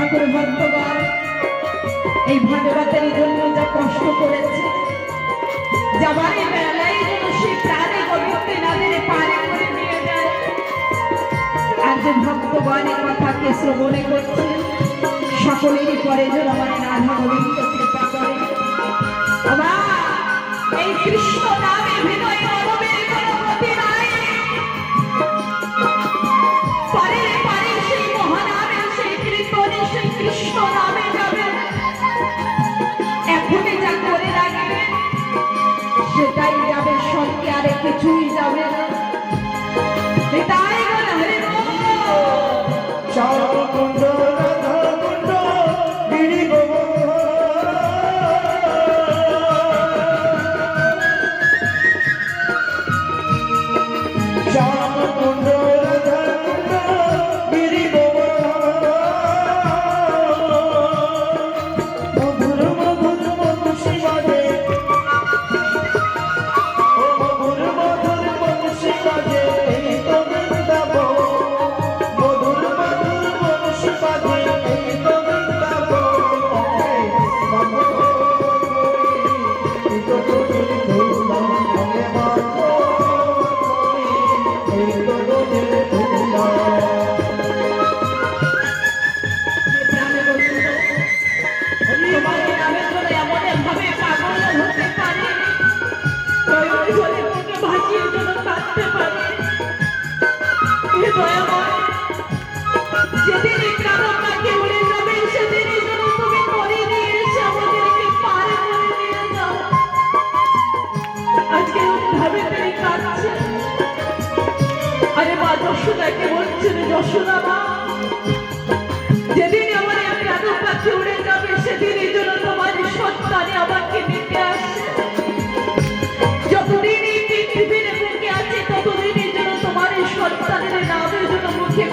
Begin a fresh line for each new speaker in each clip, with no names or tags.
ঠাকুর ভক্তগণ এই ভাগবতের জন্য যা কষ্ট করেছে যাবার বেলায়
কথাকে শ্রবণে করছে। সকলেরই পরে যেন আমার নাধা গোবিন্দ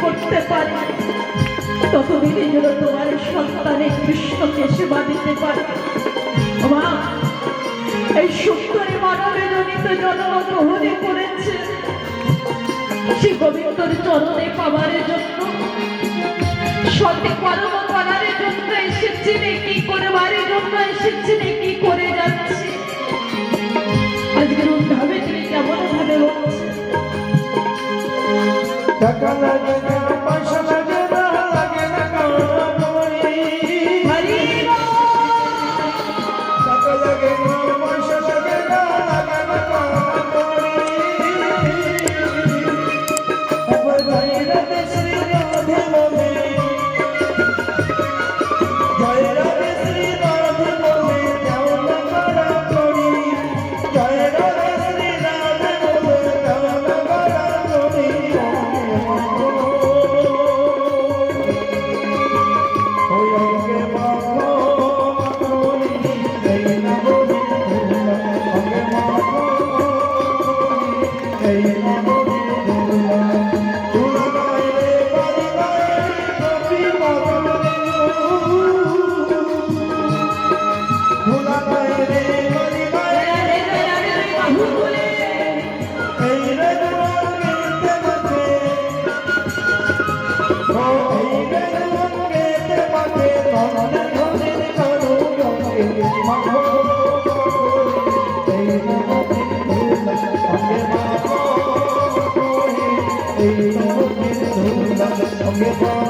করতে পারি। ততদিনে যেন তোমার সন্তানের কৃষ্ণকে সেবা দিতে পারি। মা, এই সুন্দরে মানবে জনিত জন্ম গ্রহণে করেছে। সে গোবিন্দর চরণে পাওয়ার জন্য, সত্যি কর্ম করার জন্য এসেছি কি করে বাড়ির জন্য এসেছি কি করে যাচ্ছি? আজকের ভাবে তুমি কেমন ভাবে হচ্ছে Thank you.